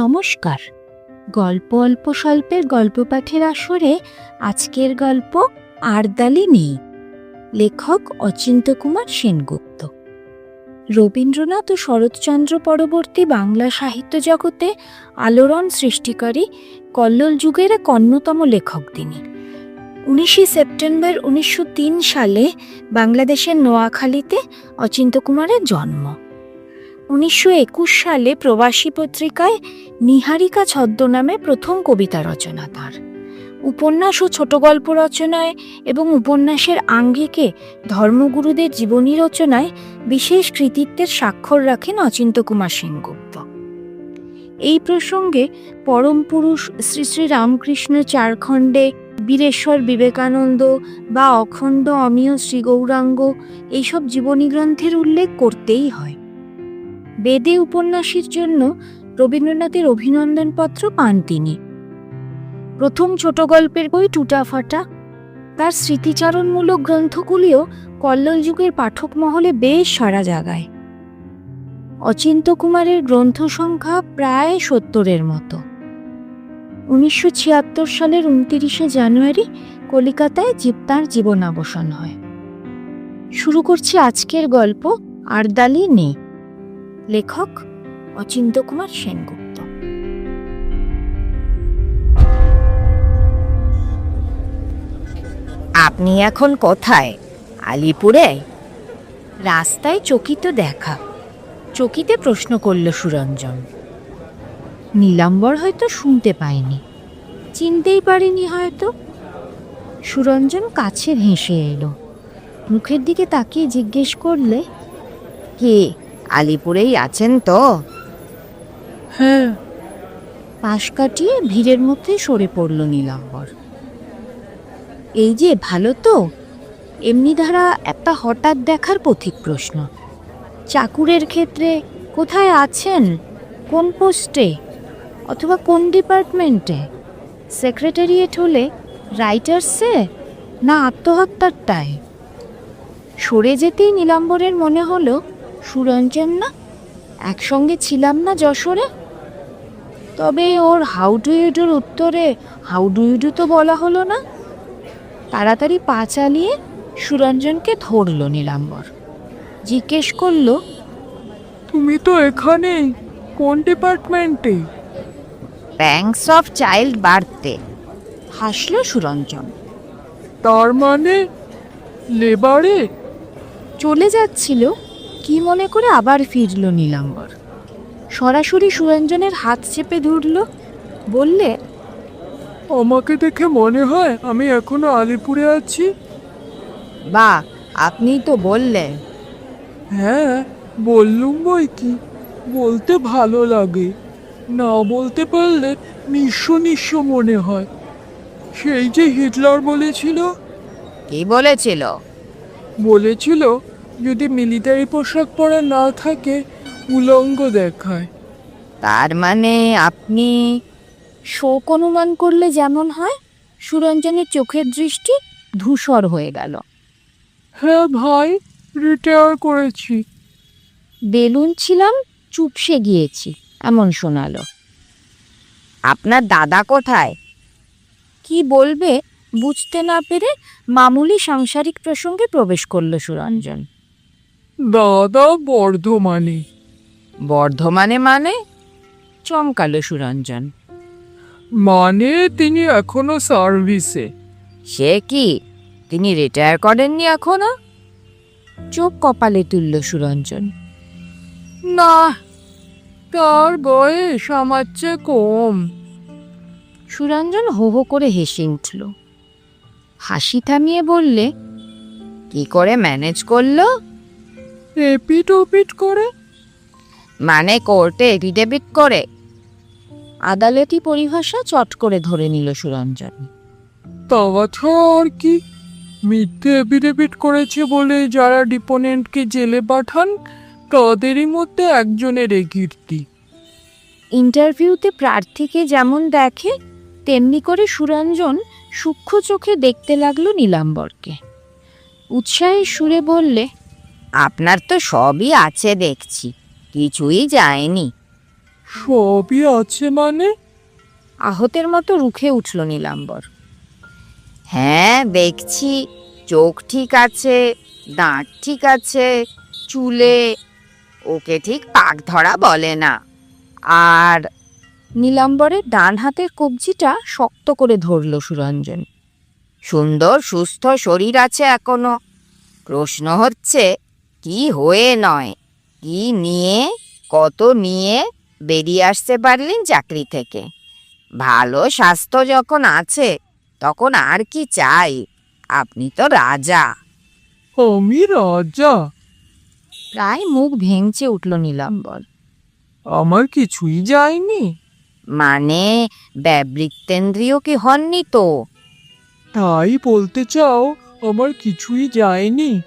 নমস্কার। গল্প অল্প স্বল্পের গল্প পাঠের আসরে আজকের গল্প আরদালি নেই। লেখক অচিন্ত কুমার সেনগুপ্ত। রবীন্দ্রনাথ ও শরৎচন্দ্র পরবর্তী বাংলা সাহিত্য জগতে আলোড়ন সৃষ্টিকারী কল্লোল যুগের এক অন্যতম লেখক তিনি। উনিশে সেপ্টেম্বর উনিশশো তিন সালে বাংলাদেশের নোয়াখালীতে অচিন্ত কুমারের জন্ম। উনিশশো একুশ সালে প্রবাসী পত্রিকায় নিহারিকা ছদ্মনামে প্রথম কবিতা রচনা তার। উপন্যাস ও ছোট গল্প রচনায় এবং উপন্যাসের আঙ্গিকে ধর্মগুরুদের জীবনী রচনায় বিশেষ কৃতিত্বের স্বাক্ষর রাখেন অচিন্ত কুমার সেনগুপ্ত। এই প্রসঙ্গে পরম পুরুষ শ্রী শ্রী রামকৃষ্ণ চারখণ্ডে বীরেশ্বর বিবেকানন্দ বা অখণ্ড অমীয় শ্রী গৌরাঙ্গ এইসব জীবনী গ্রন্থের উল্লেখ করতেই হয়। বেদে উপন্যাসের জন্য রবীন্দ্রনাথের অভিনন্দনপত্র পান তিনি। প্রথম ছোট গল্পের বই টুটাফাটা। তার স্মৃতিচারণমূলক গ্রন্থগুলিও কল্লোল যুগের পাঠক মহলে বেশ সারা জাগায়। অচিন্ত কুমারের গ্রন্থ সংখ্যা প্রায় সত্তরের মতো। উনিশশো ছিয়াত্তর সালের উনতিরিশে জানুয়ারি কলিকাতায় জীব তাঁর জীবনাবসান হয়। শুরু করছি আজকের গল্প আরদালি নেই লেখক অচিন্ত কুমার সেনগুপ্ত। আপনি এখন কোথায়? আলিপুরে? রাস্তায় চকিত দেখা। চকিতে প্রশ্ন করল সুরঞ্জন। নীলাম্বর হয়তো শুনতে পায়নি। চিনতেই পারিনি হয়তো। সুরঞ্জন কাছে হেসে এলো। মুখের দিকে তাকিয়ে জিজ্ঞেস করলে, কি? আলিপুরেই আছেন তো? হ্যাঁ। পাশ কাটিয়ে ভিড়ের মধ্যে সরে পড়ল নীলাম্বর। এই যে ভালো তো, এমনি ধারা একটা হঠাৎ দেখার পথিক প্রশ্ন। চাকুরের ক্ষেত্রে কোথায় আছেন? কোন পোস্টে? অথবা কোন ডিপার্টমেন্টে? সেক্রেটারিয়েট হলে রাইটার্সে না আত্মহত্যারটায়? সরে যেতেই নীলাম্বরের মনে হলো সুরঞ্জন না? একসঙ্গে ছিলাম না যশোরে। তবে ওর হাউ ডু ইউডুর উত্তরে হাউ ডু ইউডু তো বলা হলো না। তাড়াতাড়ি পা চালিয়ে সুরঞ্জনকে ধরল নীলাম্বর। জিজ্ঞেস করল, তুমি তো এখানেই কোন ডিপার্টমেন্টে ব্যাংকস অফ চাইল্ড বার্থডে হাসল সুরঞ্জন। তার মানে লেবারে চলে যাচ্ছিল। কি মনে করে আবার ফিরল নীলাম্বর? সরাসরি সুরঞ্জনের হাত চেপে ধরল বললে আমাকে দেখে মনে হয় আমি এখনও আলিপুরে আছি? বা আপনি তো বললেন। হ্যাঁ বললুম বই কি? বলতে ভালো লাগে। না বলতে পারলে নিঃস্ব নিঃস্ব মনে হয়। সেই যে হিটলার বলেছিল? কি বলেছিল? বলেছিল যদি মিলিটারি পোশাক পরা না থাকে উলঙ্গ দেখায়। তার মানে আপনি শোক অনুমান করলে যেমন হয় সুরঞ্জনের চোখের দৃষ্টি ধূসর হয়ে গেল। হ্যাঁ ভাই রিটায়ার করেছি। বেলুন ছিলাম চুপসে গিয়েছি এমন শোনালো। আপনার দাদা কোথায়? কি বলবে বুঝতে না পেরে মামুলি সাংসারিক প্রসঙ্গে প্রবেশ করল সুরঞ্জন। দাদা বর্ধমানে। বর্ধমানে মানে? চমকালো সুরঞ্জন। মানে তিনি এখনও সার্ভিসে। সে কি? তিনি রিটায়ার করেননি এখনও? চোখ কপালে তুলল সুরঞ্জন। না তার বয়স আমার চেয়ে কম। সুরঞ্জন হো হো করে হেসে উঠল। হাসি থামিয়ে বললে কি করে ম্যানেজ করল? এপিট ওপিট করে। মানে কোর্টে এফিডেভিট করে। আদালতি পরিভাষা চট করে ধরে নিল সুরঞ্জন। তাছাড়া আর কি? মিথ্যে এফিডেভিট করেছে বলে যারা ডিপোনেন্টকে জেলে পাঠান তাদেরই মধ্যে একজনের এ কীর্তি। ইন্টারভিউতে প্রার্থীকে যেমন দেখে তেমনি করে সুরঞ্জন সূক্ষ্ম চোখে দেখতে লাগল নীলাম্বরকে। উৎসাহের সুরে বললে আপনার তো সবই আছে দেখছি কিছুই যায়নি। সবই আছে মানে? আহতের মতো রুখে উঠল নীলাম্বর। হ্যাঁ দেখছি চোখ ঠিক আছে দাঁত ঠিক আছে চুলে ওকে ঠিক পাক ধরা বলে না। আর নীলাম্বরের ডান হাতের কবজিটা শক্ত করে ধরল সুরঞ্জন। সুন্দর সুস্থ শরীর আছে এখনও। প্রশ্ন হচ্ছে কি হয়ে নয়? কি নিয়ে কত নিয়ে বেরিয়ে আসতে পারলেন চাকরি থেকে? ভালো স্বাস্থ্য যখন আছে তখন আর কি চাই? আপনি তো রাজা। আমি রাজা। প্রায় মুখ ভেঙচে উঠল নীলাম্বর। আমার কিছুই যায়নি। মানে ব্যবৃত্তেন্দ্রিয় কি হননি তো? তাই বলতে চাও আমার কিছুই যায়নি।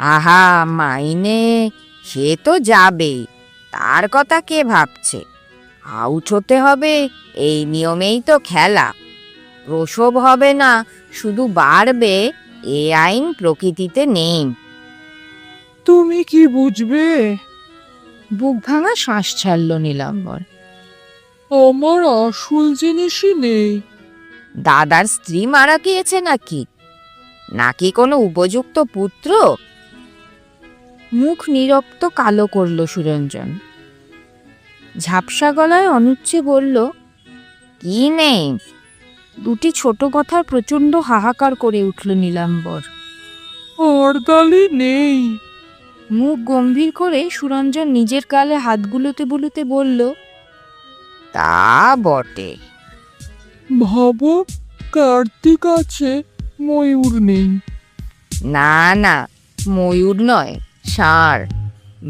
আহা মাইনে সে তো যাবে। তার কথা কে ভাবছে? আউট হতে হবে এই নিয়মেই তো খেলা। প্রসব হবে না শুধু বাড়বে এ আইন প্রকৃতিতে নেই। তুমি কি বুঝবে? বুক ভাঙা শ্বাস ছাড়ল নীলাম্বর। আমার আসল জিনিসই নেই। দাদার স্ত্রী মারা গিয়েছে নাকি? নাকি কোনো উপযুক্ত পুত্র? মুখ নিরক্ত কালো করল সুরঞ্জন। ঝাপসা গলায় অনুচ্ছে বলল কি নেই? দুটি ছোট কথার প্রচণ্ড হাহাকার করে উঠল নীলাম্বর। অর্দালি নেই। মুখ গম্ভীর করে সুরঞ্জন নিজের গালে হাত বুলোতে বুলোতে বলল তা বটে। ভাবো কার্তিক আছে ময়ূর নেই। না না ময়ূর নয়। ষাঁড়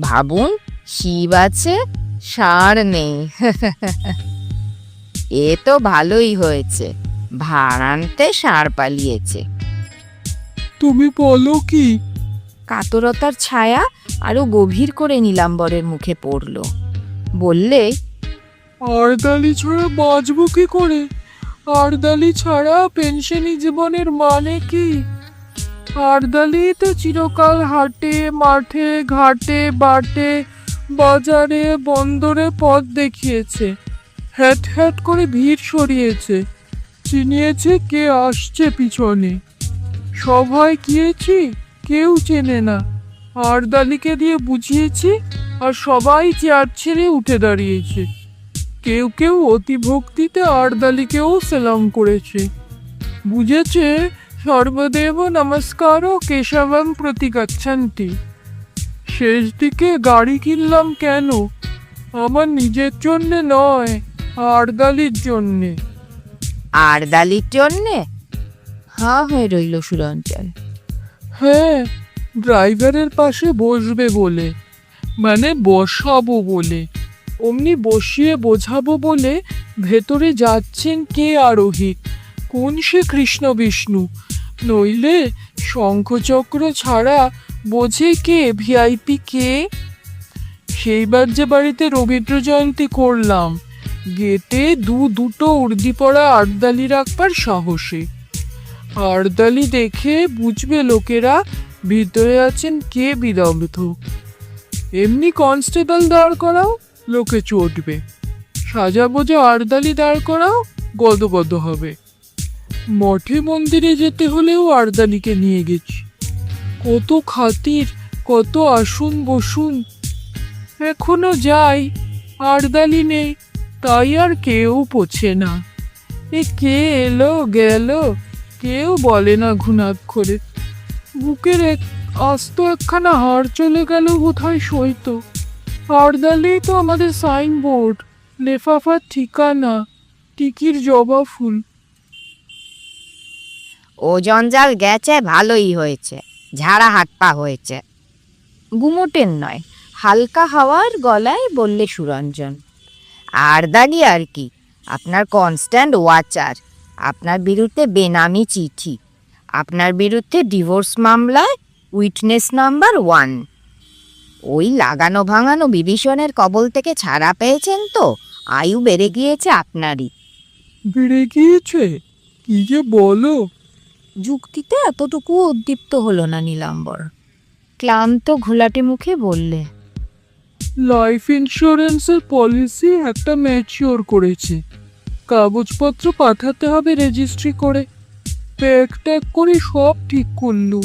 ভাবুন শিব আছে ষাঁড় নেই। এ তো ভালোই হয়েছে। ভাড়ানতে ষাঁড় পালিয়েছে। তুমি বলো কি? কাতরতার ছায়া আরও গভীর করে নীলাম্বরের মুখে পড়ল। বললে আর্দালি ছাড়া বাঁচবো কি করে? আর্দালি ছাড়া পেনশনি জীবনের মানে কি? আর্দালি তো চিরকাল হাটে, মাঠে ঘাটে, বাটে, বাজারে, বন্দরে পথ দেখিয়েছে। হ্যাট হ্যাট করে ভিড় সরিয়েছে। চিনিয়েছে কে আসছে পিছনে। সভায় গিয়েছি, কেউ চেনে না। আর্দালিকে দিয়ে বুঝিয়েছি আর সবাই চেয়ার ছেড়ে উঠে দাঁড়িয়েছে। কেউ কেউ অতি ভক্তিতে আর্দালিকেও সেলাম করেছে। বুঝেছে সর্বদেব নমস্কার ও কেশবম প্রতি গচ্ছন্তি শেষ দিকে গাড়ি কিনলাম কেন? আমার নিজের জন্যে নয় আর্দালির জন্যে। আর দালির জন্যে? হা হয়ে রইল সুরঞ্জন হ্যাঁ ড্রাইভারের পাশে বসবে বলে মানে বসাবো বলে। অমনি বসিয়ে বোঝাবো বলে ভেতরে যাচ্ছেন কে আরোহী? কোন সে কৃষ্ণ বিষ্ণু? নইলে শঙ্খচক্র ছাড়া বোঝে কে ভিআইপি কে? সেইবার যে বাড়িতে রবীন্দ্র জয়ন্তী করলাম, গেটে দু দুটো উর্দি পড়া আটদালি রাখবার সাহসে। আরদালি দেখে বুঝবে লোকেরা ভিতরে আছেন কে বিদগ্ধ। এমনি কনস্টেবল দাঁড় করাও, লোকে চটবে। সাজা বোঝা আরদালি দাঁড় করাও, গদগদ হবে। মঠে মন্দিরে যেতে হলেও আরদালিকে নিয়ে গেছি। কত খাতির, কত আসুন বসুন। এখনও যাই আরদালি নেই, তাই আর কেউ পোছে না। এ কে এলো, গেল, কেউ বলে না ঘুণাক্ষরে বুকের এক আস্ত একখানা হাড় চলে গেল বোধহয় সইত। আরদালেই তো আমাদের সাইনবোর্ড, লেফাফার ঠিকানা, টিকির জবা ফুল। ও জঞ্জাল গেছে ভালোই হয়েছে। ঝাড়া হাত পা হয়েছে। গুমোটেন নয় হালকা হাওয়ার গলায় বললে সুরঞ্জন। আর দাঁড়িয়ে আর কি আপনার কনস্ট্যান্ট ওয়াচার আপনার বিরুদ্ধে বেনামি চিঠি আপনার বিরুদ্ধে ডিভোর্স মামলায় উইটনেস নাম্বার ওয়ান ওই লাগানো ভাঙানো বিভীষণের কবল থেকে ছাড়া পেয়েছেন তো আয়ু বেড়ে গিয়েছে আপনারই। বেড়ে গিয়েছে? কি যে বলো? যুক্তিতে এতটুকু উদ্দীপ্ত হলো না নীলাম্বর। ক্লান্ত ঘোলাটে মুখে বললে লাইফ ইন্স্যুরেন্সের পলিসি একটা ম্যাচিওর করেছে। কাগজপত্র পাঠাতে হবে রেজিস্ট্রি করে। প্যাক ট্যাক করে সব ঠিক করলু।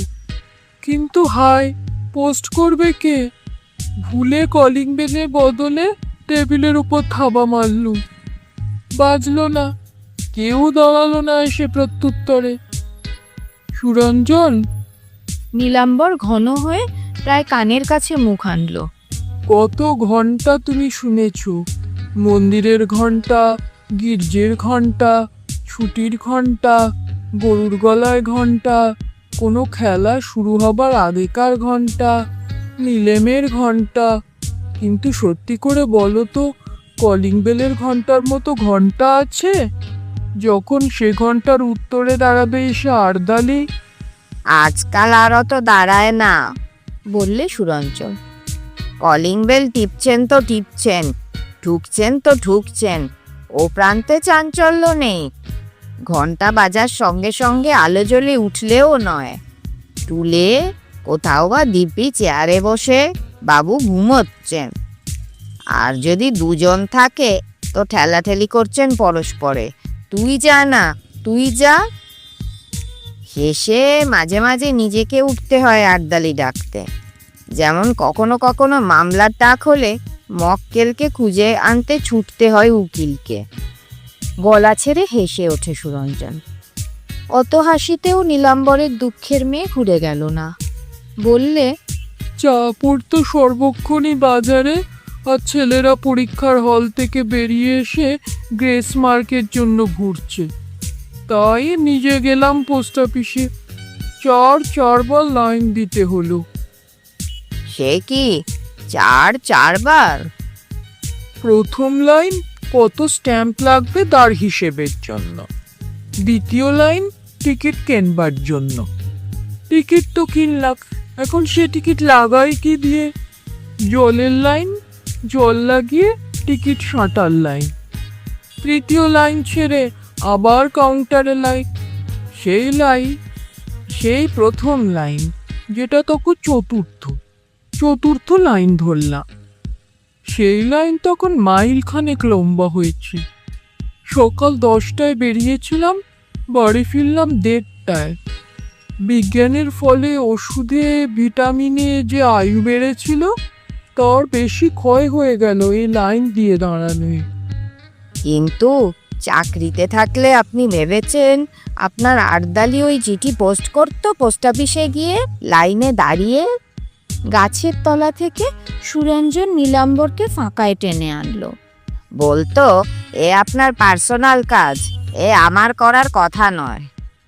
কিন্তু হাই পোস্ট করবে কে? ভুলে কলিং বেলের বদলে টেবিলের উপর থাবা মারলু। বাজলো না। কেউ দাঁড়াল না এসে প্রত্যুত্তরে। সুরঞ্জন। নীলাম্বর ঘন হয়ে প্রায় কানের কাছে মুখ আনলো। কত ঘণ্টা তুমি শুনেছ? মন্দিরের ঘণ্টা গির্জের ঘণ্টা ছুটির ঘণ্টা গরুর গলায় ঘণ্টা কোনো খেলা শুরু হবার আগেকার ঘণ্টা নিলেমের ঘণ্টা। কিন্তু সত্যি করে বলো তো কলিং বেলের ঘণ্টার মতো ঘণ্টা আছে? যখন সে ঘণ্টার উত্তরে দাঁড়াবে এসে আরদালি, আজকাল আর অত দাঁড়ায় না, বললে সুরঞ্জন। কলিং বেল টিপছেন তো টিপছেন, ঢুকছেন তো ঢুকছেন, ও প্রান্তে চাঞ্চল্য নেই। ঘণ্টা বাজার সঙ্গে সঙ্গে আলো জ্বলে উঠলেও নয়। টুলে কোথাও বা দিব্যি চেয়ারে বসে বাবু ঘুমোচ্ছেন। আর যদি দুজন থাকে, তো ঠেলাঠেলি করছেন পরস্পরে। তুই যা না, তুই যা। হেসে মাঝে মাঝে নিজেকে উঠতে হয় আড্ডালি ডাকতে। যেমন কখনো কখনো মামলার ডাক হলে মক্কেলকে খুঁজে আনতে ছুটতে হয় উকিলকে। গলা ছেড়ে হেসে ওঠে সুরঞ্জন। অত হাসিতেও নীলাম্বরের দুঃখের মেয়ে ঘুরে গেল না। বললে চা পড়তো সর্বক্ষণই বাজারে আর ছেলেরা পরীক্ষার হল থেকে বেরিয়ে এসে গ্রেস মার্কের জন্য ঘুরছে। তাই নিজে গেলাম পোস্ট অফিসে। চার চারবার লাইন দিতে হলো। সে কি? চার চারবার? প্রথম লাইন কত স্ট্যাম্প লাগবে তার হিসেবের জন্য। দ্বিতীয় লাইন টিকিট কেনবার জন্য। টিকিট তো কিনলাম এখন সে টিকিট লাগাই কি দিয়ে? জলের লাইন জল লাগিয়ে টিকিট সাঁটার লাইন। তৃতীয় লাইন ছেড়ে আবার কাউন্টারে লাইন সেই লাইন সেই প্রথম লাইন, যেটা তখন চতুর্থ। চতুর্থ লাইন ধরলাম। সেই লাইন তখন মাইল খানেক লম্বা হয়েছে। সকাল দশটায় বেরিয়েছিলাম, বাড়ি ফিরলাম দেড়টায়। বিজ্ঞানের ফলে ওষুধে, ভিটামিনে যে আয়ু বেড়েছিল তার বেশি ক্ষয় হয়ে গেল এই লাইন দিয়ে দাঁড়ানোয় কিন্তু চাকরিতে থাকলে আপনি ভেবেছেন আপনার আর্দালি ওই চিঠি পোস্ট করতো পোস্ট অফিসে গিয়ে লাইনে দাঁড়িয়ে? গাছের তলা থেকে সুরঞ্জন নীলাম্বরকে ফাঁকায় টেনে আনলো। বলতো এ আপনার পার্সোনাল কাজ এ আমার করার কথা নয়।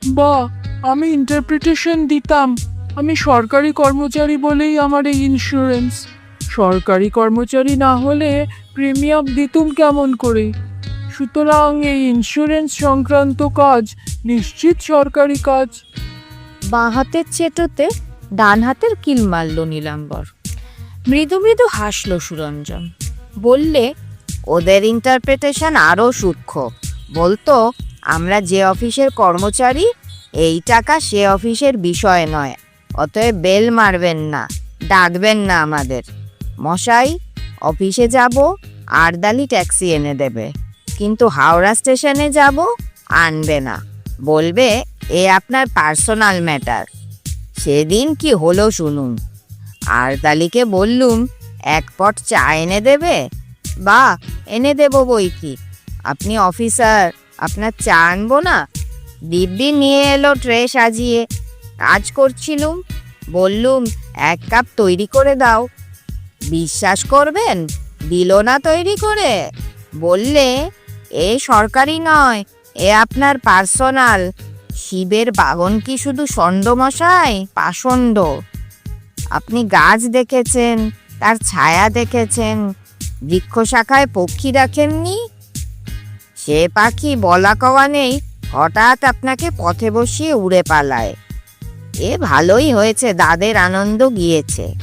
বা আমি ইন্টারপ্রিটেশন দিতাম। আমি সরকারি কর্মচারী বলেই আমার এই ইন্স্যুরেন্স সরকারি কর্মচারী না হলে প্রিমিয়াম দিতুম কেমন করে? সুতরাং এই ইন্স্যুরেন্স সংক্রান্ত কাজ নিশ্চিত সরকারি কাজ। বাঁ হাতের চেটোতে ডান হাতের কিল মারল নীলাম্বর। মৃদু মৃদু হাসল সুরঞ্জন। বললে, ওদের ইন্টারপ্রিটেশন আরও সূক্ষ্ম। বলতো, আমরা যে অফিসের কর্মচারী, এই টাকা সে অফিসের বিষয় নয়। অতএব বেল মারবেন না, ডাকবেন না আমাদের। মশাই, অফিসে যাব, আরদালি ট্যাক্সি এনে দেবে। কিন্তু হাওড়া স্টেশনে যাব, আনবে না। বলবে, এ আপনার পার্সোনাল ম্যাটার। সেদিন কি হলো শুনুন। আরদালিকে বললুম, এক পট চা এনে দেবে? বা এনে দেব বই কি। আপনি অফিসার, আপনার চা আনব না? দিব্যি নিয়ে এলো ট্রে সাজিয়ে। কাজ করছিলুম। বললুম, এক কাপ তৈরি করে দাও। বিশ্বাস করবেন? দিল না তৈরি করে। বললে, এ সরকারি নয়, এ আপনার পার্সোনাল। শিবের বাগন কি শুধু ষণ্ড-মশাই পাষণ্ড। আপনি গাছ দেখেছেন, তার ছায়া দেখেছেন বৃক্ষ শাখায় পক্ষী রাখেননি সে পাখি বলা কওয়া নেই, হঠাৎ আপনাকে পথে বসিয়ে উড়ে পালায়। এ ভালোই হয়েছে, দাদের আনন্দ গিয়েছে।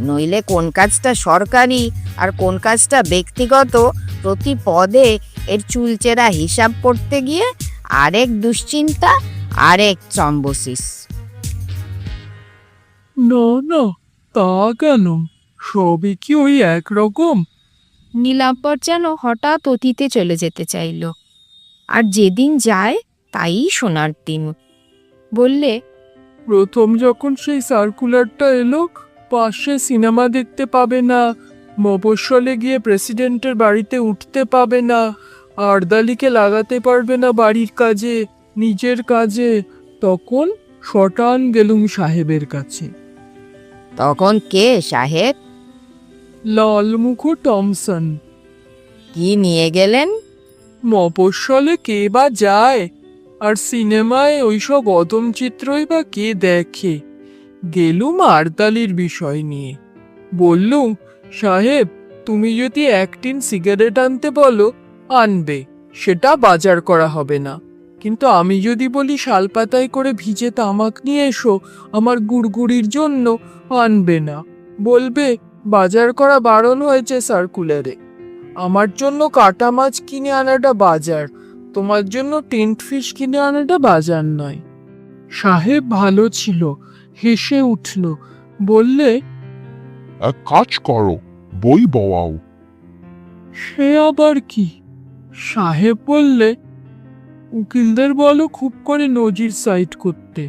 নইলে কোন কাজটা সরকারি আর কোন কাজটা ব্যক্তিগত প্রতি পদে এর চুলচেরা হিসাব করতে গিয়ে আরেক দুশ্চিন্তা আরেক চম্বসিস না না তা কেন? সবই কি ওই একরকম? নীলাম্বর যেন হঠাৎ অতীতে চলে যেতে চাইল। আর যেদিন যায় তাই শোনার দিন। বললে প্রথম যখন সেই সার্কুলারটা এলো পাশে সিনেমা দেখতে পাবে না মফস্বলে গিয়ে প্রেসিডেন্টের বাড়িতে উঠতে পাবে না আরদালিকে লাগাতে পারবে না বাড়ির কাজে নিজের কাজে তখন শটান গেলুম সাহেবের কাছে। তখন কে সাহেব? লালমুখ টমসন। কি নিয়ে গেলেন? মফস্বলে কে বা যায় আর সিনেমায় ওইসব অদম চিত্রই বা কে দেখে? গেলুম আরতালির বিষয় নিয়ে। বললুম, সাহেব, তুমি যদি একটিন সিগারেট আনতে বলো, আনবে, সেটা বাজার করা হবে না। কিন্তু আমি যদি বলি শালপাতায় করে ভিজে তামাক নিয়ে এসো, আমার গুড়গুড়ির জন্য আনবে না। বলবে, বাজার করা বারণ হয়েছে সার্কুলারে। আমার জন্য কাটা মাছ কিনে আনাটা বাজার, তোমার জন্য টেন্ট ফিশ কিনে আনাটা বাজার নয়। সাহেব ভালো ছিল হেসে উঠল বললে এক কাজ করো বই বওয়াও। সে আবার কি? সাহেব বললে উকিলদের বলো খুব করে নজির সাইট করতে।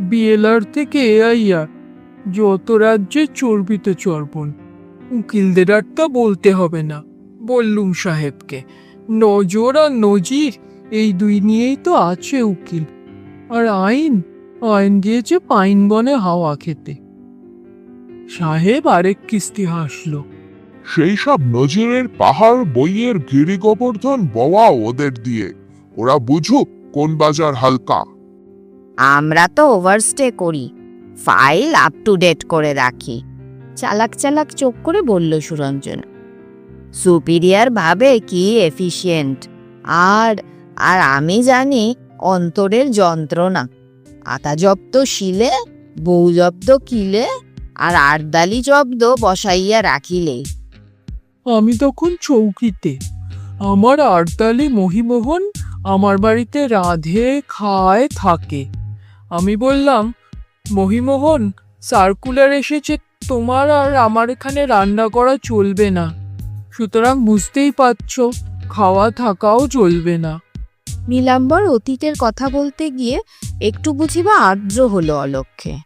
বিএলআর থেকে এআইআর যত রাজ্যে চর্বিতে চর্বণ। উকিলদের আর তা বলতে হবে না বললুম সাহেবকে। নজর আর নজির এই দুই নিয়েই তো আছে উকিল। আর আইন? আইন গিয়েছে পাইন বনে হাওয়া খেতে। সাহেব আরেক কিস্তি হাসলো। সেই সব নজিরের পাহাড় বইয়ের গিরি গোবর্ধন বওয়াও ওদের দিয়ে। ওরা বুঝুক কোন বাজার হালকা। আমরা তো ওভারস্টে করি। ফাইল আপ টু ডেট করে রাখি। চালাক চালাক চোখ করে বলল সুরঞ্জন। সুপিরিয়ার ভাবে কি এফিশিয়েন্ট আর আর আমি জানি অন্তরের যন্ত্রণা। আতা জব্দ শিলে, বউ জব্দ কিলে, আর আরদালি জব্দ বসাইয়া রাখিলে। আমি তখন চৌকিতে। আমার আড়তালি মহিমোহন আমার বাড়িতে রাধে, খায়, থাকে। আমি বললাম, মহিমোহন, সার্কুলার এসেছে তোমার আর আমার এখানে রান্না করা চলবে না। সুতরাং বুঝতেই পারছ, খাওয়া থাকাও চলবে না। নীলাম্বর অতীতের কথা বলতে গিয়ে একটু বুঝিবা আর্দ্র হলো অলক্ষে।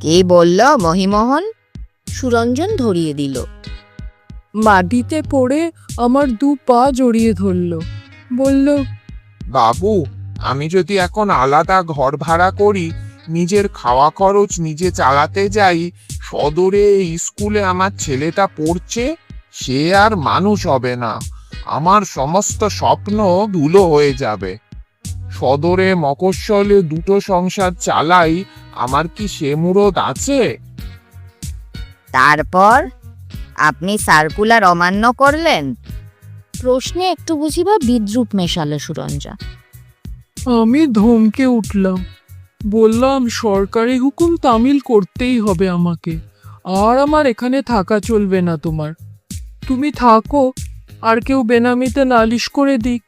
কে বলল মহিমোহন? সুরঞ্জন ধরিয়ে দিল। মাটিতে পড়ে আমার দু পা জড়িয়ে ধরল। বলল বাবু আমি যদি এখন আলাদা ঘর ভাড়া করি নিজের খাওয়া খরচ নিজে চালাতে যাই সদরে স্কুলে আমার ছেলেটা পড়ছে সে আর মানুষ হবে না। আমার সমস্ত স্বপ্ন ধুলো হয়ে যাবে। সদরে মকস্বলে দুটো সংসার চালাই আমার কি সে মুরদ আছে? তারপর? আপনি সার্কুলার অমান্য করলেন? প্রশ্নে একটু বুঝিবা বিদ্রুপ মেশালো সুরঞ্জন আমি ধমকে উঠলাম। বললাম সরকারি হুকুম তামিল করতেই হবে আমাকে। আর আমার এখানে থাকা চলবে না তোমার। তুমি থাকো। আর কেউ বেনামিতে নালিশ করে দিক।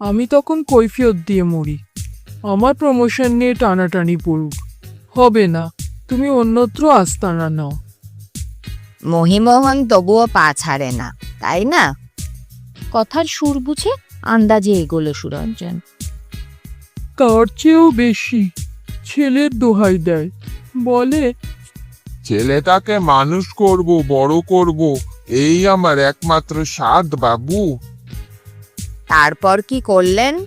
আমি তখন কৈফিয়ত দিয়ে মরি। আমার প্রমোশন নিয়ে টানাটানি পড়ুক। হবে না তুমি অন্যত্র আস্তানা নাও। মহিমোহন তবুও পা ছাড়ে না তাই না? কথার সুর বুঝে আন্দাজে এগোলো সুরঞ্জন। তার চেয়েও বেশি ছেলের দোহাই দেয়? বলে ছেলেটাকে মানুষ করব বড় করব এই আমার একমাত্র স্বাদ বাবু। তারপর কি করলেন?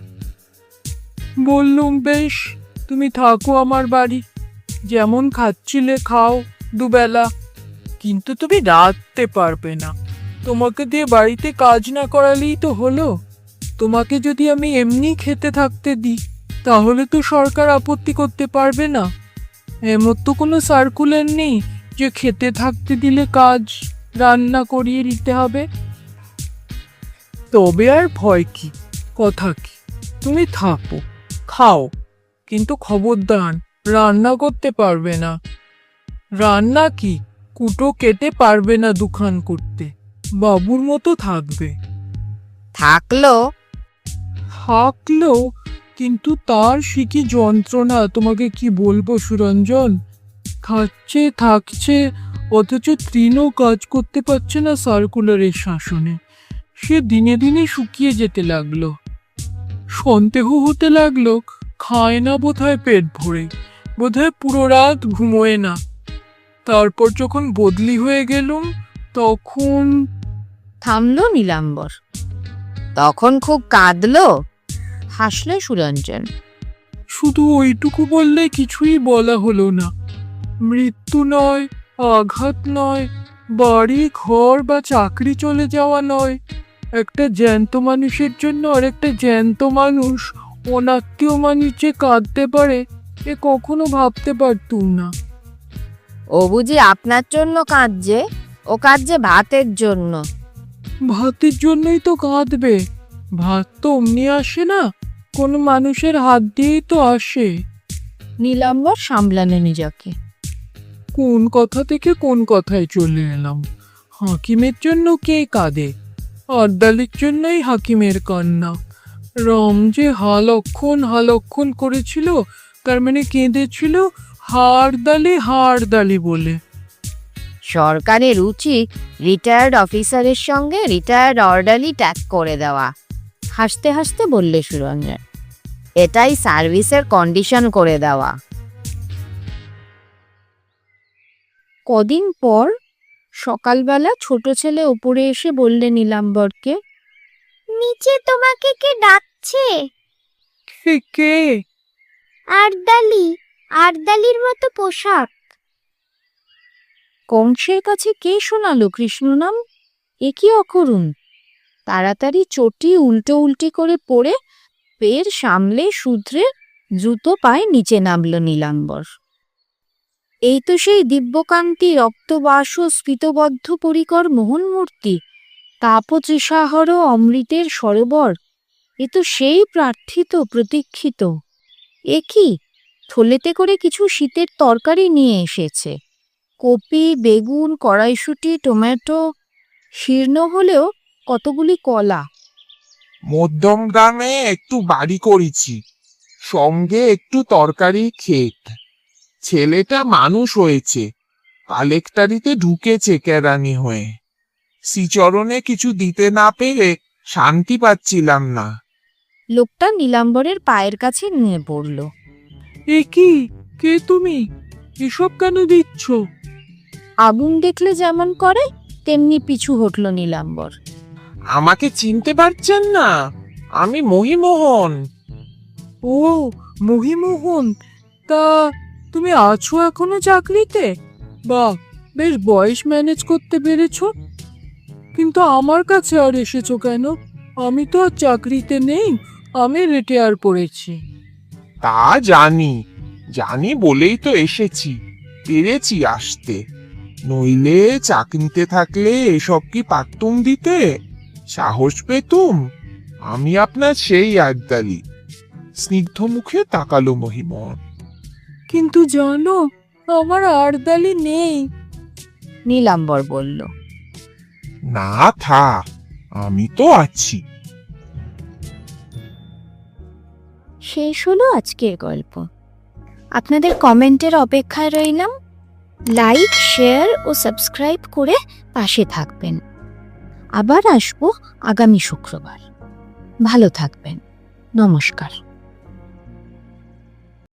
বললুম বেশ তুমি থাকো আমার বাড়ি। যেমন খাচ্ছিলে খাও দুবেলা। কিন্তু তুমি রাখতে পারবে না। তোমাকে দিয়ে বাড়িতে কাজ না করালেই তো হলো। তোমাকে যদি আমি এমনি খেতে থাকতে দিই তাহলে তো সরকার আপত্তি করতে পারবে না। এমন তো কোনো সার্কুলার নেই যে খেতে থাকতে দিলে কাজ রান্না করিয়ে দিতে হবে। তবে আর ভয় কি? কথা কি? তুমি থাকো খাও কিন্তু খবরদার রান্না করতে পারবে না। রান্না কি? কুটো কেটে পারবে না দুখান করতে। বাবুর মতো থাকবে। থাকল? থাকলেও কিন্তু তার সে কি যন্ত্রণা? তোমাকে কি বলব সুরঞ্জন? খাচ্ছে থাকছে অথচ তৃণও কাজ করতে পারছে না সার্কুলারের শাসনে। সে দিনে দিনে শুকিয়ে যেতে লাগল। সন্দেহ হতে লাগল খায় না বোধহয় পেট ভরে। বোধহয় পুরো রাত ঘুমোয় না। তারপর যখন বদলি হয়ে গেলুম তখন থামলো নীলাম্বর। তখন খুব কাঁদলো। হাসলে সুরঞ্জন। শুধু ওইটুকু বললে কিছুই বলা হলো না। মৃত্যু নয় আঘাত নয় বাড়ি ঘর বা চাকরি চলে যাওয়া নয়। একটা জ্যান্ত মানুষের জন্য আর একটা জ্যান্ত মানুষ অনাত্মীয় মানুষ যে কাঁদতে পারে এ কখনো ভাবতে পারতুম না। ও বুঝি আপনার জন্য কাঁদছে? ও কাঁদছে ভাতের জন্য। ভাতের জন্যই তো কাঁদবে। ভাত তো অমনি আসে না কোনো মানুষের হাত দিয়েই তো আসে। নীলাম্বর সামলানো নিজকে। কোন কথা থেকে কোন কথায় চলে এলাম? হাকিমের জন্য কে কাঁদে? আর্দালির জন্যই হাকিমের কান্না। রম যে হালক্ষণ হালক্ষণ করেছিল, তার মানে কেঁদেছিল হাড়দালি হাড়দালি বলে। সরকারের উচিত রিটায়ার্ড অফিসারের সঙ্গে রিটায়ার্ড অর্ডারলি ট্যাগ করে দেওয়া। হাসতে হাসতে বললে সুরঞ্জন, এটাই সার্ভিসের কন্ডিশন করে দেওয়া। কদিন পর সকালবেলা ছোট ছেলে উপরে এসে বললে নীলাম্বরকে নিচে তোমাকে কে ডাকছে? কে কে? আরদালি আরদালির মতো পোশাক। কংসের কাছে কে শোনালো কৃষ্ণ নাম এ কি অকরুণ? তাড়াতাড়ি চটি উল্টো উল্টি করে পড়ে পের সামলে শুধরে জুতো পায়ে নিচে নামল নীলাম্বর। এই তো সেই দিব্যকান্তি রক্তবাস স্ফীতবদ্ধ পরিকর মোহন মূর্তি তাপতৃষাহর অমৃতের সরোবর, এ তো সেই প্রার্থিত প্রতীক্ষিত। এ কি? থলেতে করে কিছু শীতের তরকারি নিয়ে এসেছে। কপি, বেগুন, কড়াইশুঁটি, টমেটো, শীর্ণ হলেও কতগুলি কলা? মধ্যম গ্রামে একটু বাড়ি করেছি, সঙ্গে একটু তরকারি ক্ষেত ছেলেটা মানুষ হয়েছে। কালেক্টারিতে ঢুকেছে কেরানি হয়ে। শ্রীচরণে কিছু দিতে না পেরে শান্তি পাচ্ছিলাম না। লোকটা নীলাম্বরের পায়ের কাছে নিয়ে পড়ল। এ কি? কে তুমি? এসব কেন দিচ্ছ? আগুন দেখলে যেমন করে তেমনি পিছু হটল নীলাম্বর। আমাকে চিনতে পারছেন না? আমি মহিমোহন। ও মহিমোহন। তা তুমি আছো এখনও চাকরিতে? বাহ, বেশ বয়স ম্যানেজ করতে পেরেছ। কিন্তু আমার কাছে আর এসেছ কেন? আমি তো আর চাকরিতে নেই, আমি রিটায়ার করেছি তা জানি জানি বলেই তো এসেছি, পেরেছি আসতে। নইলে চাকরিতে থাকলে এসব কি পারতুম দিতে? সাহস পেতুম? আমি আপনার সেই আড্ডালি স্নিগ্ধ মুখে তাকালো মহিমন। কিন্তু জানো আমার আরদালি নেই। নীলাম্বর বলল না থাক আমি তো আছি। শেষ হলো আজকের গল্প। আপনাদের কমেন্টের অপেক্ষায় রইলাম। লাইক শেয়ার ও সাবস্ক্রাইব করে পাশে থাকবেন। আবার আসব আগামী শুক্রবার। ভালো থাকবেন। নমস্কার।